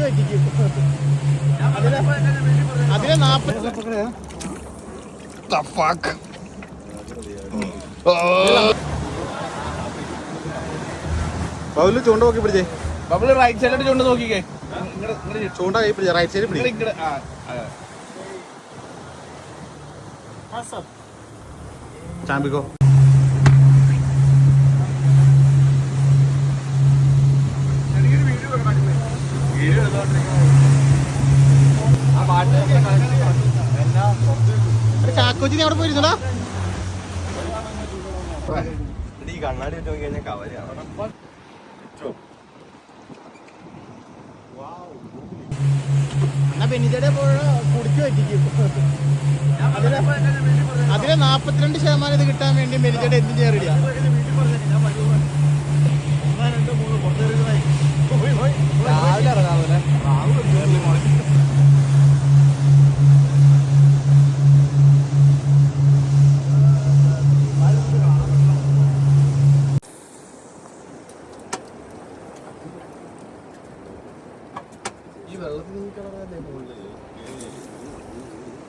പറ്റിക്കും? പൗൽ ചൂണ്ട നോക്കി പിടിച്ചേ ബബിൾ റൈറ്റ് സൈഡിലോട്ട് ചുണ്ട് നോക്കിക്കേ ചൂണ്ട കൈ പിടിച്ചേ റൈറ്റ് സൈഡിൽ. ചാമ്പിക്കോ ചാക്കോച്ചി അവിടെ പോയിരുന്നടാ. ഈ കണ്ണാടി നോക്കി കഴിഞ്ഞാൽ കവലയാണ് എന്നാ ബെന്നിച്ചേടെ കുടിച്ചു പറ്റിക്കും. അതിലെ അതിന് നാപ്പത്തിരണ്ട് ശതമാനം ഇത് കിട്ടാൻ വേണ്ടി ബെനിജയുടെ എന്തും ചെയ്യാൻ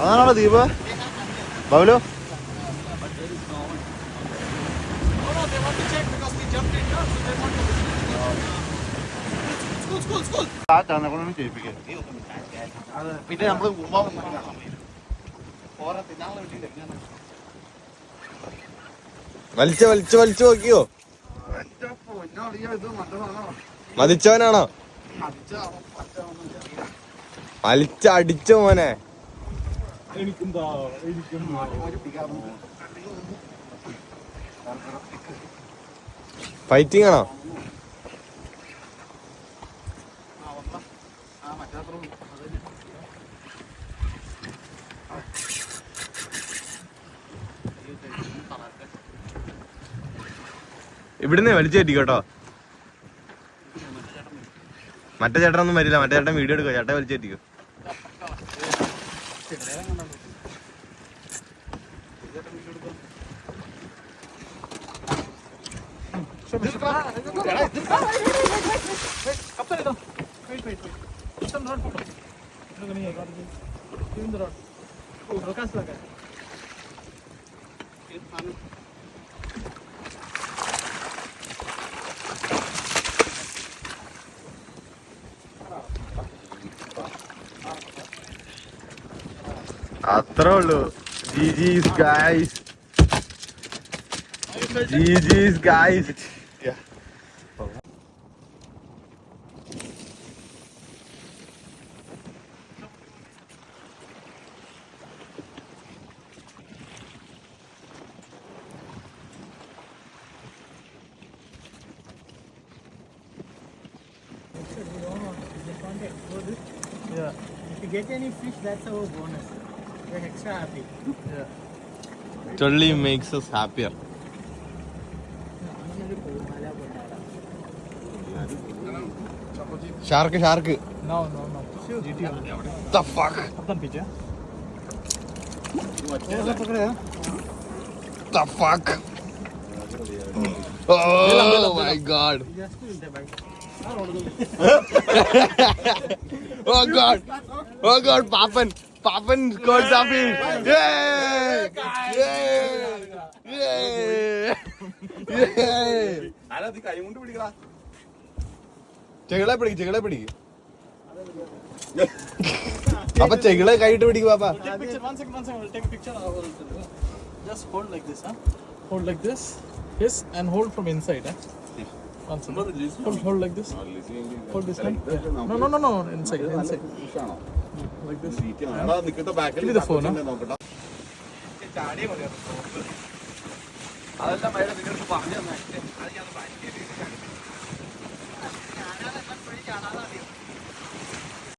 അതാണോ ദീപ? ബൗലു പിന്നെ നമ്മൾ വലിച്ച വലിച്ച വലിച്ചു നോക്കിയോ? മതിച്ചവനാണോ? അടിച്ച മോനെ. ഫൈറ്റിംഗ് ആണോ ഇവിടുന്ന് വലിച്ചു കെട്ടി കേട്ടോ മറ്റേ ചേട്ടനൊന്നും വരില്ല മറ്റേ ചേട്ടൻ വീഡിയോ എടുക്കുക ചേട്ടൻ വലിച്ചു കെട്ടിക്കോ അത്രേ ഉള്ളൂ ജി ജീസ് guys G Jees guys Yeah. If you get any fish, that's our bonus. ചൊള്ളി makes us happier shark shark Oh my god. oh god. Oh god, Papan. കൈ കൊണ്ട് പിടിക്കടാ ചെകിളെ പിടിക്ക് ചെകിളെ പിടിക്ക് അപ്പൊ ചെകിളെ കൈയിട്ട് പിടിക്കും പാപ്പ Take picture. One second, one second. We'll take a picture. I will tell you. Just hold like this, huh? Hold like this. Yes, and hold from inside, huh? One second. Hold, hold like this. Hold this hand. Yeah. No, no, no, no. Inside, inside. അതെല്ലാം മേലെ നിങ്ങൾക്ക് പറഞ്ഞു തന്നെ അത് ഞാൻ പാലിക്കേണ്ടി